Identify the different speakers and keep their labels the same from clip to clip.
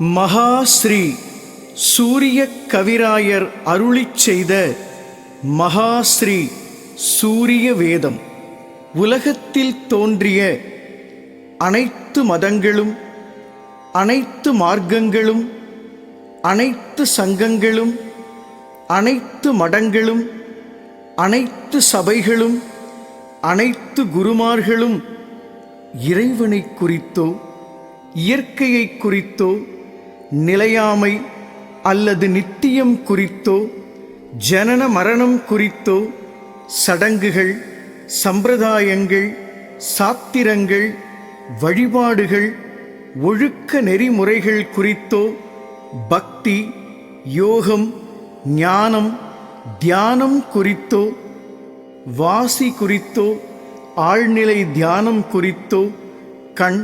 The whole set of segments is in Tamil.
Speaker 1: மகாஸ்ரீ சூரிய கவிராயர் அருளிச் செய்த மகாஸ்ரீ சூரிய வேதம். உலகத்தில் தோன்றிய அனைத்து மதங்களும் அனைத்து மார்க்கங்களும் அனைத்து சங்கங்களும் அனைத்து மடங்களும் அனைத்து சபைகளும் அனைத்து குருமார்களும் இறைவனை குறித்தோ இயற்கையை குறித்தோ நிலையாமை அல்லது நித்தியம் குறித்தோ ஜனன மரணம் குறித்தோ சடங்குகள் சம்பிரதாயங்கள் சாத்திரங்கள் வழிபாடுகள் ஒழுக்க நெறிமுறைகள் குறித்தோ பக்தி யோகம் ஞானம் தியானம் குறித்தோ வாசி குறித்தோ ஆழ்நிலை தியானம் குறித்தோ கண்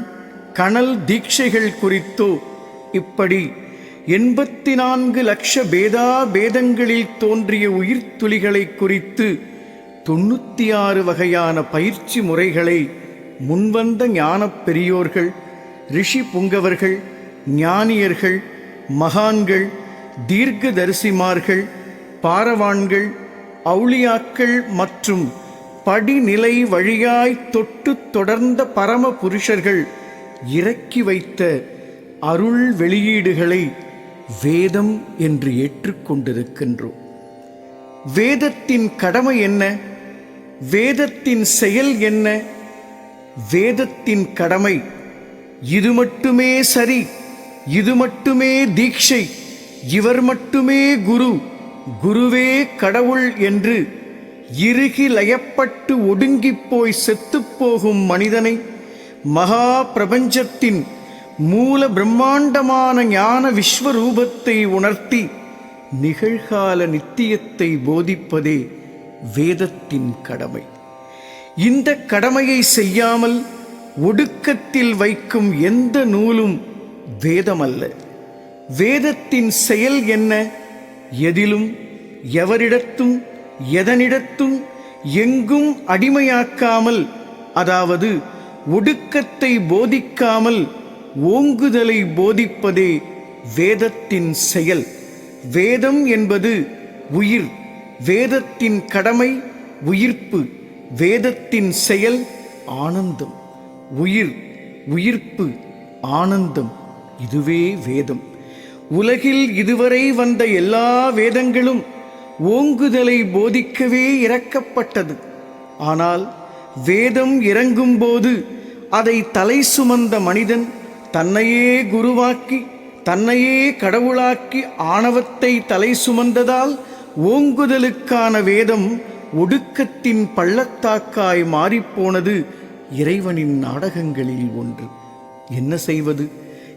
Speaker 1: கணல் தீட்சைகள் குறித்தோ இப்படி எண்பத்தி நான்கு லட்ச பேதா பேதங்களில் தோன்றிய உயிர்த்துளிகளை குறித்து தொண்ணூற்றி ஆறு வகையான பயிற்சி முறைகளை முன்வந்த ஞானப் பெரியோர்கள் ரிஷி புங்கவர்கள் ஞானியர்கள் மகான்கள் தீர்க்கதரிசிமார்கள் பாரவான்கள் அவுளியாக்கள் மற்றும் படிநிலை வழியாய் தொட்டு தொடர்ந்த பரம புருஷர்கள் இறக்கி வைத்த அருள் வெளியீடுகளை வேதம் என்று ஏற்றுக்கொண்டிருக்கின்றோம். வேதத்தின் கடமை என்ன? வேதத்தின் செயல் என்ன? வேதத்தின் கடமை இது மட்டுமே சரி இது மட்டுமே தீட்சை இவர் மட்டுமே குரு குருவே கடவுள் என்று இறுகி லயப்பட்டு ஒடுங்கிப் போய் செத்துப்போகும் மனிதனை மகா பிரபஞ்சத்தின் மூல பிரம்மாண்டமான ஞான விஸ்வரூபத்தை உணர்த்தி நிகழ்கால நித்தியத்தை போதிப்பதே வேதத்தின் கடமை. இந்த கடமையை செய்யாமல் ஒடுக்கத்தில் வைக்கும் எந்த நூலும் வேதமல்ல. வேதத்தின் செயல் என்ன? எதிலும் எவரிடத்தும் எதனிடத்தும் எங்கும் அடிமையாக்காமல் அதாவது ஒடுக்கத்தை போதிக்காமல் ஓங்குதலை போதிப்பதே வேதத்தின் செயல். வேதம் என்பது உயிர். வேதத்தின் கடமை உயிர்ப்பு. வேதத்தின் செயல் ஆனந்தம். உயிர் உயிர்ப்பு ஆனந்தம். இதுவே வேதம். உலகில் இதுவரை வந்த எல்லா வேதங்களும் ஓங்குதலை போதிக்கவே இறக்கப்பட்டது. ஆனால் வேதம் இறங்கும்போது அதை தலை சுமந்த மனிதன் தன்னையே குருவாக்கி தன்னையே கடவுளாக்கி ஆணவத்தை தலை சுமந்ததால் ஓங்குதலுக்கான வேதம் ஒடுக்கத்தின் பள்ளத்தாக்காய் மாறிப்போனது இறைவனின் நாடகங்களில் ஒன்று. என்ன செய்வது?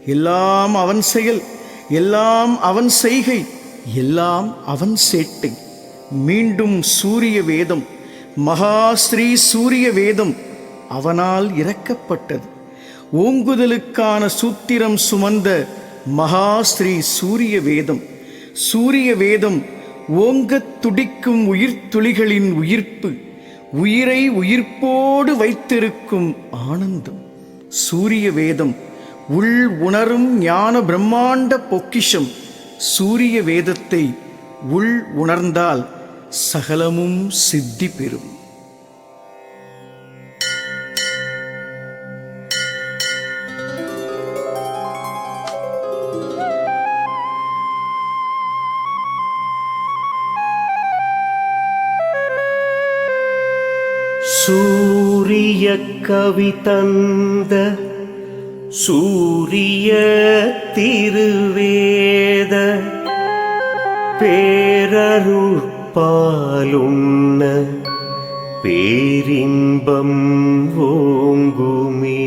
Speaker 1: எல்லாம் அவன் செயல் எல்லாம் அவன் செய்கை எல்லாம் அவன் சேட்டை. மீண்டும் சூரிய வேதம் மகாஸ்ரீ சூரிய வேதம் அவனால் இறக்கப்பட்டது. ஓங்குதலுக்கான சூத்திரம் சுமந்த மகாஸ்ரீ சூரிய வேதம். சூரிய வேதம் ஓங்கத் துடிக்கும் உயிர்த்துளிகளின் உயிர்ப்பு உயிரை உயிர்ப்போடு வைத்திருக்கும் ஆனந்தம். சூரிய வேதம் உள் உணரும் ஞான பிரம்மாண்ட பொக்கிஷம். சூரிய வேதத்தை உள் உணர்ந்தால் சகலமும் சித்தி பெறும்.
Speaker 2: கவி தந்த சூரிய திருவேத பேரருட்பாலுண்ண பேரின்பம் ஓங்குமே.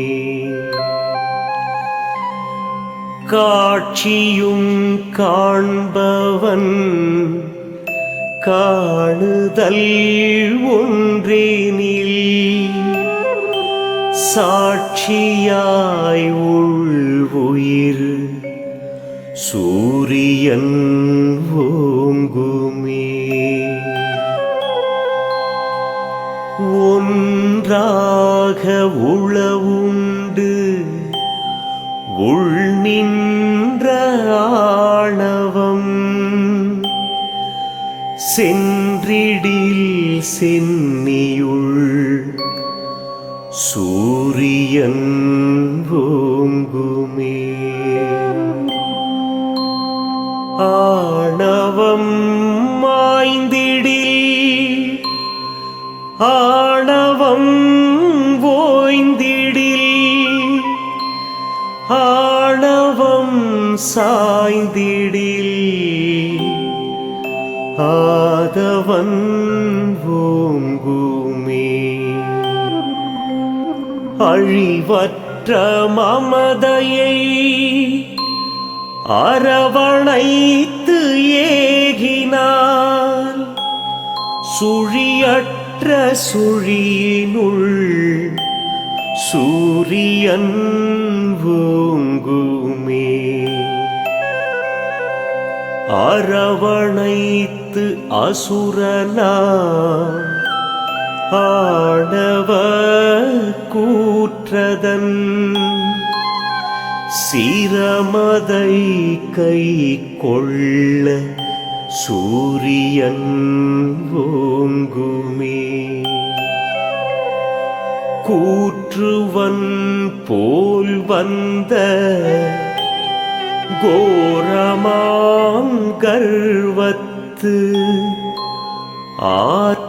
Speaker 2: காட்சியும் காண்பவன் காணுதல் ஒன்றேனில் சாட்சியாய் உள்வுயிர் சூரியன் ஓங்குமே. ஒன்றாக உளவுண்டு உள் நின்ற ஆணவம். சென்றிடில் சென்னியுள் சூரியன் ஓங்குமே. ஆணவம் மாய்ந்திடில் ஆணவம் ஓய்ந்திடில் ஆணவம் சாய்ந்திடில். ஆதவன் ஓங்கும். அழிவற்ற மமதையை அரவணைத்து ஏகினார். சுழியற்ற சுழியினுள் சூரியன் ஓங்குமே அரவணைத்து அசுரனா ஆடவ கூற்றதன் சிரமதை கை கொள்ள சூரியன் ஓங்குமே. கூற்றுவன் போல் வந்த கோரமாங்கர்வத்து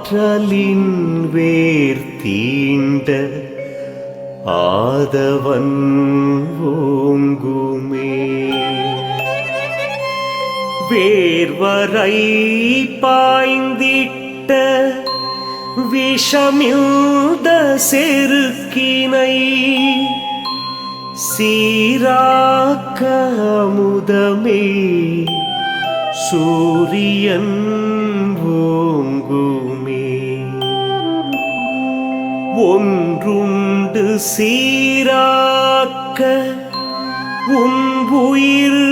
Speaker 2: ஆற்றலின் வேர் தீண்ட ஆதவன் ஓங்குமே. வேர்வரை பாய்ந்திட்ட விஷமிழ்ந்த செருக்கினை சீராக்க அமுதமே. சூரியன் ஓங்கும். ஒன்றுண்டு சீராக்க உன் உயிர்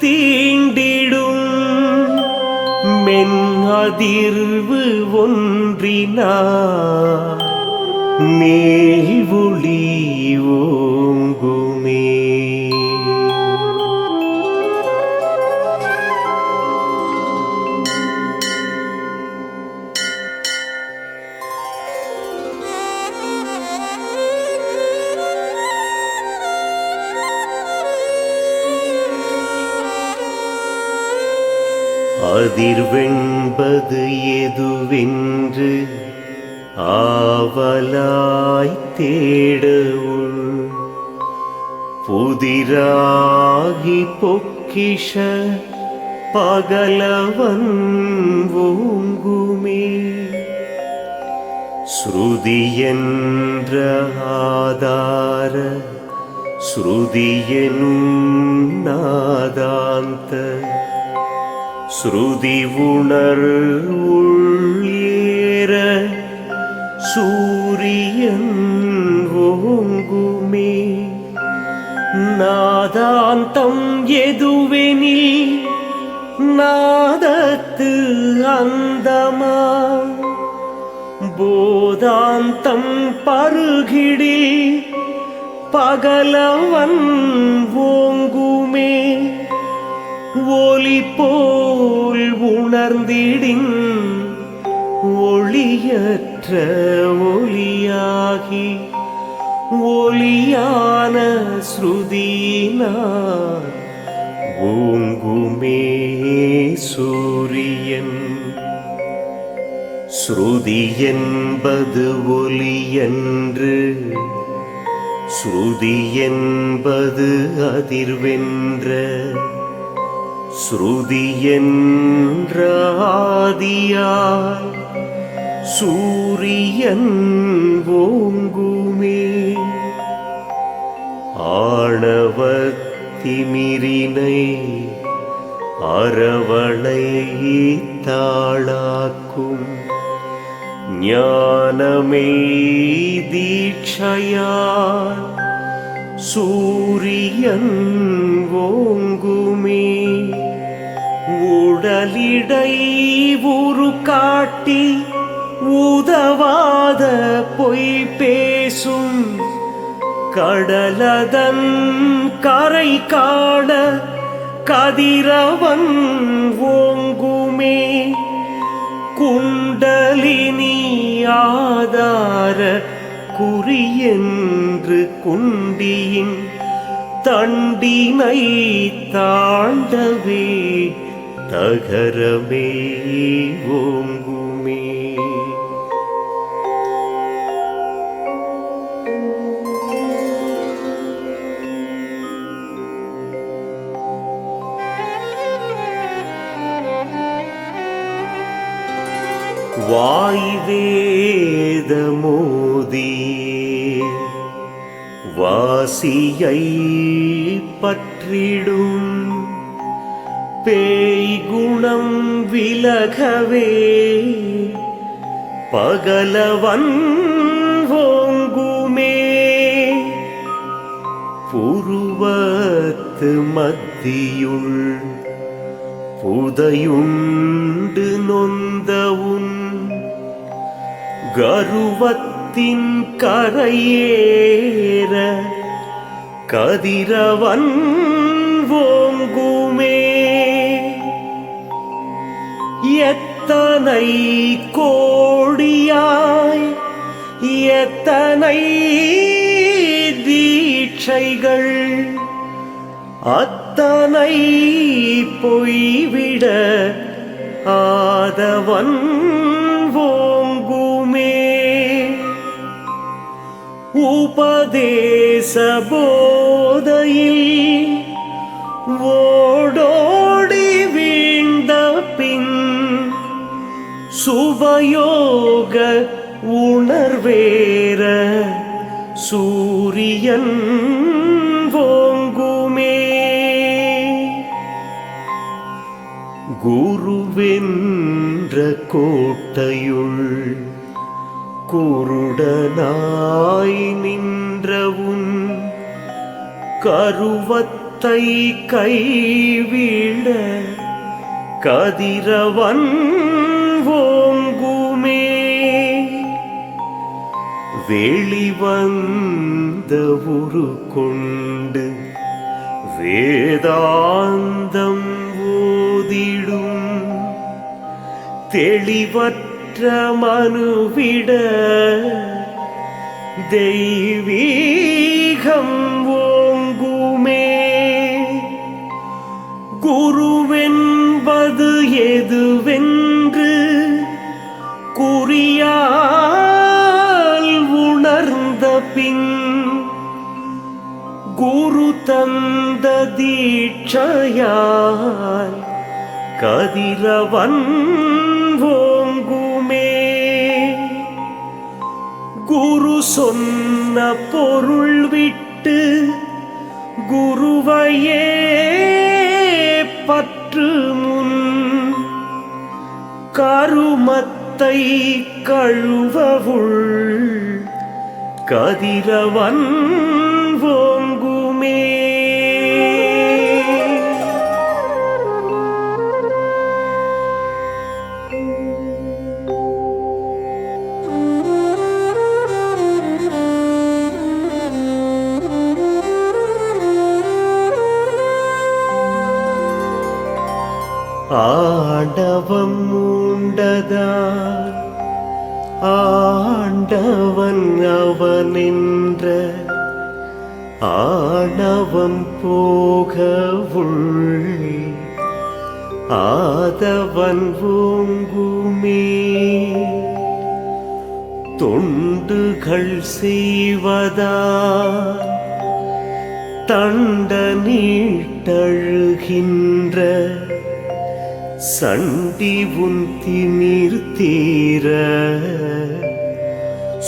Speaker 2: தீண்டிடும். மென் அதிர்வு ஒன்றினா மேல் ஒளி ஓங்குமே. அதிர்வென்பது எதுவென்று ஆவலாய் தேடவுள் புதிராகி பொக்கிஷ பகலவன் ஓங்குமே ஸ்ருதி என்ற ஆதார ஸ்ருதியனும் நாதாந்த ஸ்ருதி உணர் உள்ளேற சூரியன் ஓங்குமே. நாதாந்தம் எதுவெனில் நாதத்து அந்தமா? போதாந்தம் பருகிடில் பகலவன் ஓங்குமே. ஒளி போல் உணர்ந்திடின் ஒளியற்ற ஒளியாகி ஒளியான ஸ்ருதினார் ஓங்குமே சூரியன். ஸ்ருதி என்பது ஒலி என்று ஸ்ருதி என்பது அதிர்வென்ற ஸ்ருதி சூரியன் ஓங்குமே. ஆணவ திமிரினை அரவணை தாளாக்கும் ஞானமே தீட்சையால் சூரியன் ஓங்குமே. உடலிடை ஊரு காட்டி உதவாத பொய் பேசும். கடலதன் கரை காண கதிரவன் ஓங்குமே. குண்டலினி ஆதார குறியென்று குண்டியின் தண்டினை தாண்டவே. நகரமே ஓங்குமே. வாய்வேதமோதியே வாசியை பற்றிடும். பேய் குணம் விலகவே. பகலவன் ஓங்குமே புருவத்து மத்தியுள் புதையுண்டு நொந்தவுன் கருவத்தின் கரையேற கதிரவன் ஓங்கும் எத்தனை கோடியாய் எத்தனை தீட்சைகள் அத்தனை பொய்விட ஆதவன் ஓங்குமே. உபதேச போதையில் சுவயோக உணர்வேற சூரியன் ஓங்குமே. குருவென்ற கோட்டையுள் குருடனாய் நின்றவுன் கருவத்தை கைவிட கதிரவன் வெளிவந்த உரு கொண்டு வேதாந்தம் ஓதிடும். தெளிவற்ற மனுவிட தெய்வீகம் ஓங்குமே. குருவென்பது எதுவென் குரு தந்த தீட்சையால் கதிரவன் ஓங்குமே குரு சொன்ன பொருள் விட்டு குருவையே பற்று முன் கருமத்தை கழுவவுள் கதிரவன்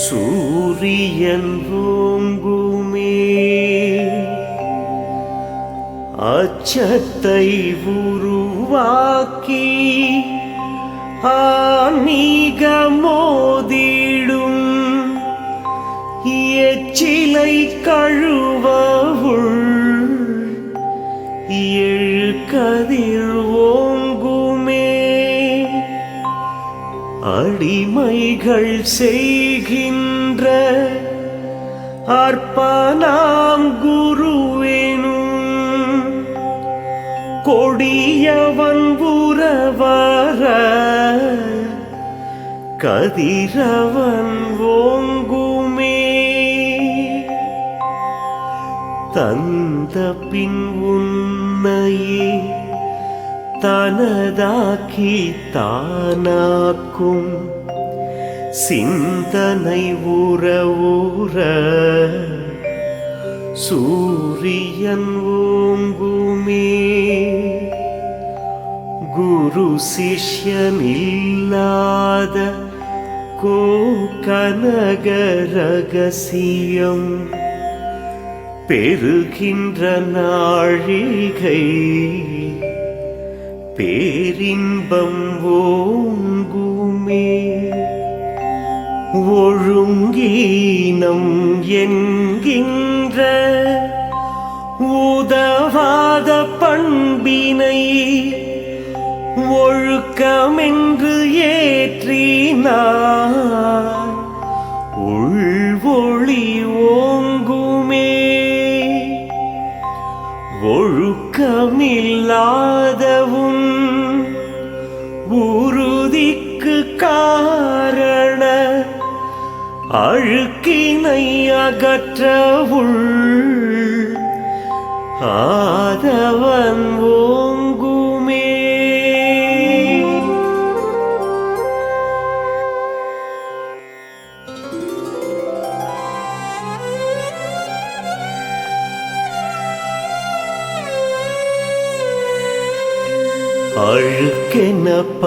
Speaker 2: சூரியன் ஓங்குமே அச்சத்தை உருவாக்கி ஆன்மீக மோதிடும் எச்சிலை கழுவவுள் எழு கதிர்வோம் அடிமைகள் செய்கின்ற அற்பனாம் குருவேனும். கொடியவன் புறவர கதிரவன் ஓங்குமே. தந்த பின் தனதாக்கி தானாக்கும் சிந்தனை உற உற சூரியன் ஓங்குமே குரு சிஷ்யனில்லாத கோ கனக ரகசியம் பெருகின்ற நாழிகை பேரின்பம் ஓங்குமே. ஒழுங்கீனம் என்கின்ற உதவாத பண்பினை ஒழுக்கமென்று ஏற்றினார். உள்வொளி ஓங்குமே. ஒழுக்கமில்லாதவும் அழுக்கினை அகற்ற உள் ஆதவன் ஓங்குமே.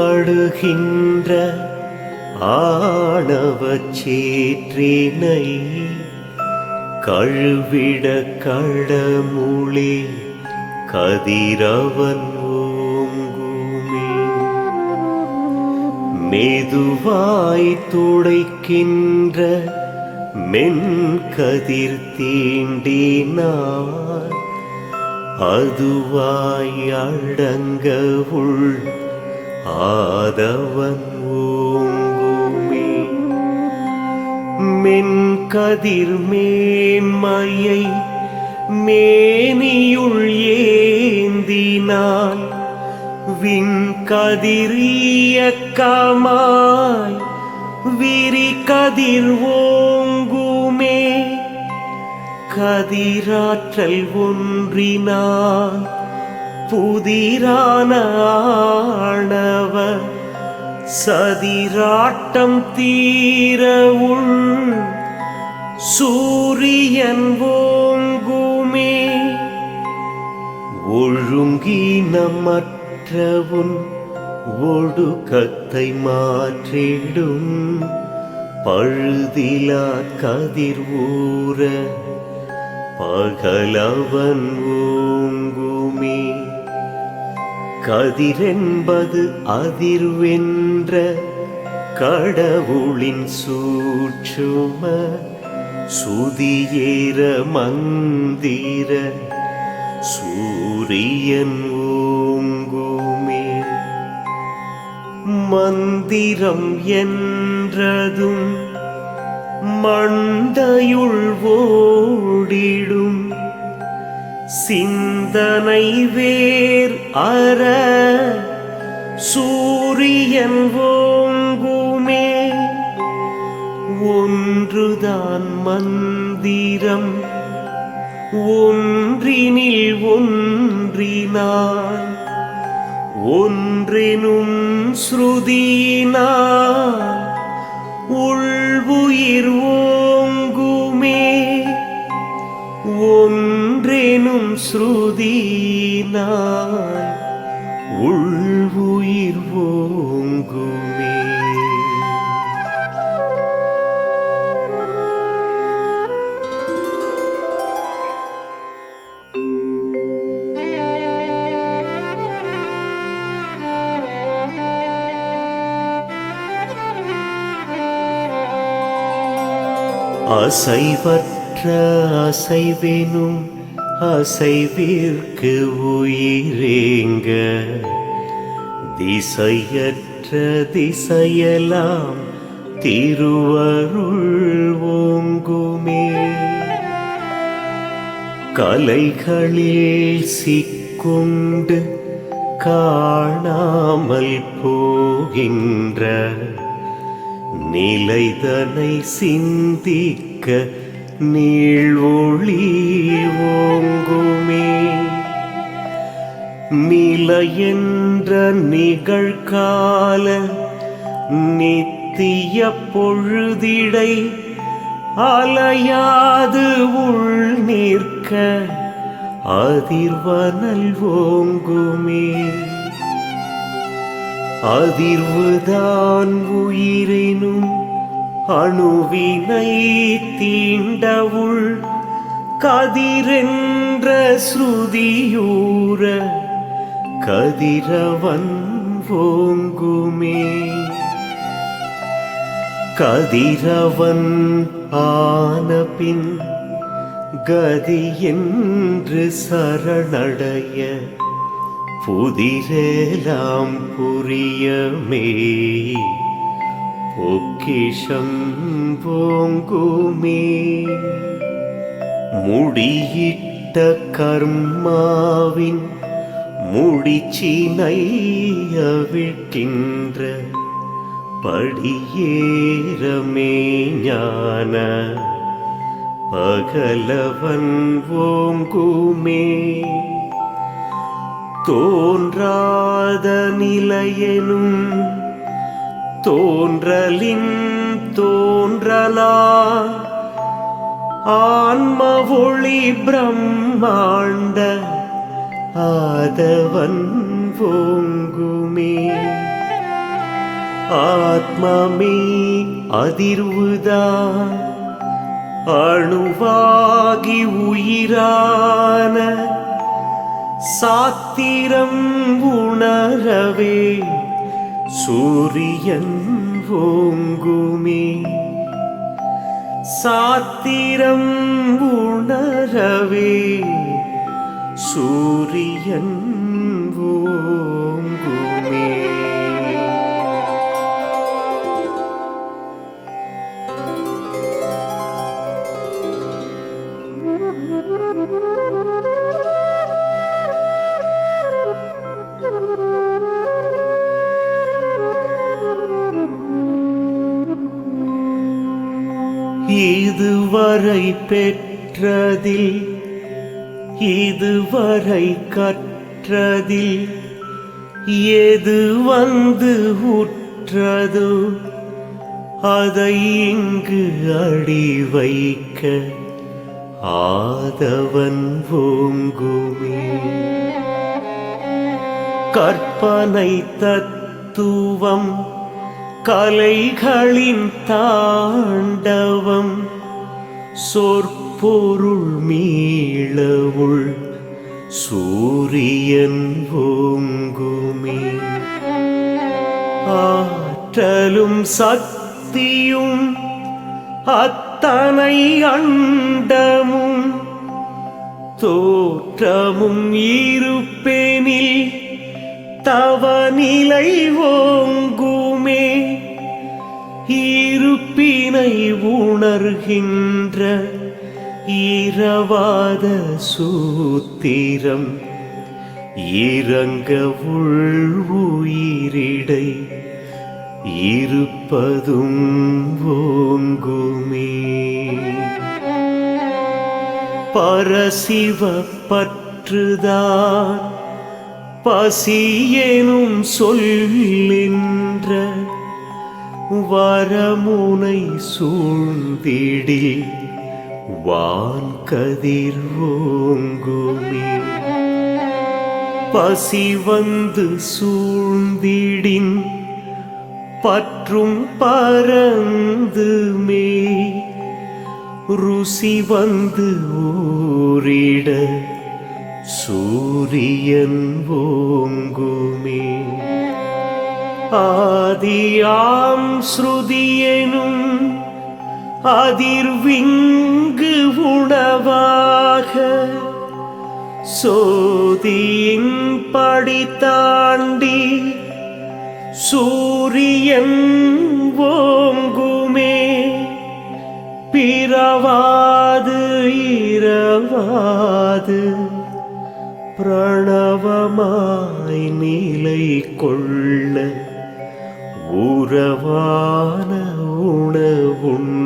Speaker 2: அழுக்கெனப்படுகின்ற ஆணவச் சேற்றினை கழுவிட கடமுளே கதிரவன் ஓங்குமே. மெதுவாய் துடைக்கின்ற மென்கதிர் தீண்டினார். அதுவாய் அடங்க உள் ஆதவன் மென்கதிர் மேன்மையை மேனியுள் ஏந்தினான் விண்கதிரியக்கமாய் விரி கதிர் ஓங்குமே. கதிராற்றல் ஒன்றினான் புதிரானவ சதிராட்டம் தீரவுள் சூரியன் ஓங்குமே ஒழுங்கினமற்றவுன் ஒடுக்கத்தை மாற்றிடும். பழுதிலா கதிர் ஊற பகலவன் ஓங்குமே. கதிரென்பது அதிர்வென்ற கடவுளின் சூட்சும சுதியேற மந்திர சூரியன் ஓங்குமே. மந்திரம் என்றதும் மண்டையுள் ஓடிடும். சிந்தனை வேர் அற சூரியன் ஓங்குமே நான் மந்திரம் ஒன்றினில் ஒன்றினான். ஒன்றினும் ஸ்ருதினா உள்வுயிர் ஓங்குமே. ஒன்றெனும் ஸ்ருதினா உள்வுயிர் ஓங்குமே. அசைவற்ற அசைவெனும் அசைவிற்கு உயிரேங்க. திசையற்ற திசையெல்லாம் திருவருள் ஓங்குமே. கலைகளில் சிக்குண்டு காணாமல் போகின்ற நிலைதனை சிந்திக்க மிக்க நீழ்வொளி ஓங்குமே. நிலையென்ற நிகழ்கால நித்திய பொழுதிடை அலையாது உள் நிற்க அதிர்வனல் ஓங்குமே. அதிர்வுதான் உயிரினும் அணுவினை தீண்டவுள் கதிரென்ற ஸ்ருதியூர கதிரவன் ஓங்குமே. கதிரவன் ஆனபின் கதி என்று சரணடைய புதிரெலாம் புரியமே பொக்கிஷம் போங்குமே. முடியிட்ட கர்மாவின் முடிச்சினை அவிழ்க்கின்ற படியேறமே ஞான. பகலவன் ஓங்குமே. தோன்றாத நிலையெனும் தோன்றலின் தோன்றலா? ஆன்ம ஒளி பிரம்மாண்ட ஆதவன் ஓங்குமே. ஆத்மமே அதிர்வுதான் அணுவாகி உயிரான சாத்திரம் உணரவே. சூரியன் ஓங்குமே சாத்திரம் உணரவே சூரியன் ஓங்குமே Thank you. இதுவரை பெற்றதில் இதுவரை கற்றதில் எது வந்து உற்றதோ அதை இங்கு அடி வைக்க ஆதவன் ஓங்குமே. கற்பனை தத்துவம் கலைகளின் தாண்டவம் சொற்பொருள் மீளவுள் சூரியன் ஓங்குமே. ஆற்றலும் சக்தியும் அத்தனை அண்டமும் தோற்றமும் இருப்பேனில் தவநிலை ஓங்குமே. இருப்பினை உணர்கின்ற ஈரவாத சூத்திரம் இறங்க உள்வுயிரிடை இருப்பதும் ஓங்குமே. பரசிவ பற்றுதான் பசியெனும் சொல்லின்ற வரமுனை சூழ்ந்திடி வான் கதிர் ஓங்குமே. பசி வந்து சூழ்ந்திடின் பற்றும் பரந்துமே ருசி வந்து ஊரிட சூரியன் ஓங்குமே. ஆதியாம் ஸ்ருதியெனும் அதிர்விங்கு உணவாக சோதியின் படி தாண்டி சூரியன் ஓங்குமே பிறவாது இரவாது பிரணவமாய் நிலை கொள்ள உறவான உணவுண்ண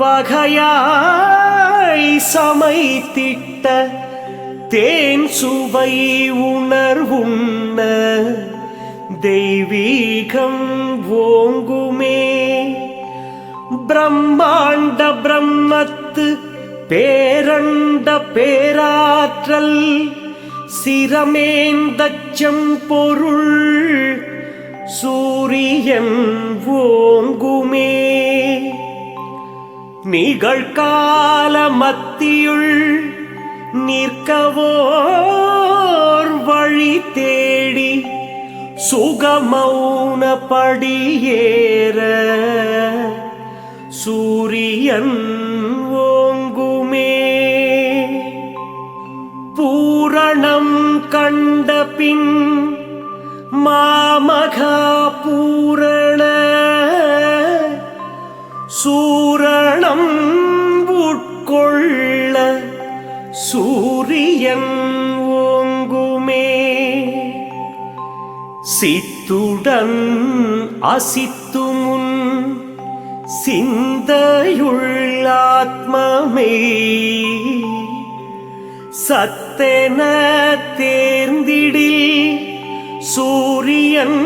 Speaker 2: வகையாய் சமைத்திட்ட தேன் சுவை உணர்வுண்ண தெய்வீகம் ஓங்குமே. பிரம்மாண்ட பிரம்மத்து பேரண்ட பேராற்றல் சிரமேந்தச்சம் பொருள் சூரியன் ஓங்குமே. நிகழ்கால மத்தியுள் நிற்கவோர் வழி தேடி சுகமௌன படியேற சூரியன் ஓங்குமே. பூரணம் கண்ட பின் மாமகா பூரண சித்துடன் அசித்துமுன் சிந்தையுள்ளாத்மமே சத்தென தேர்ந்திடில் சூரியன்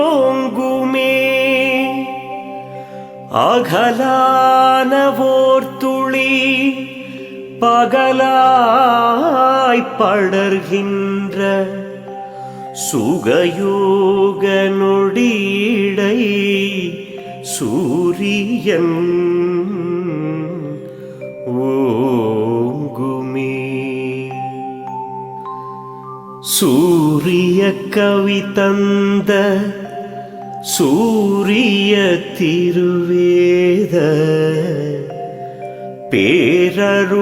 Speaker 2: ஓங்குமே. அகலானவோர் துளி பகலாய் படர்கின்ற சுகயோக நொடியடை சூரியன் ஓங்குமே. சூரிய கவி தந்த சூரிய திருவேத பேரருட்பாலுண்ண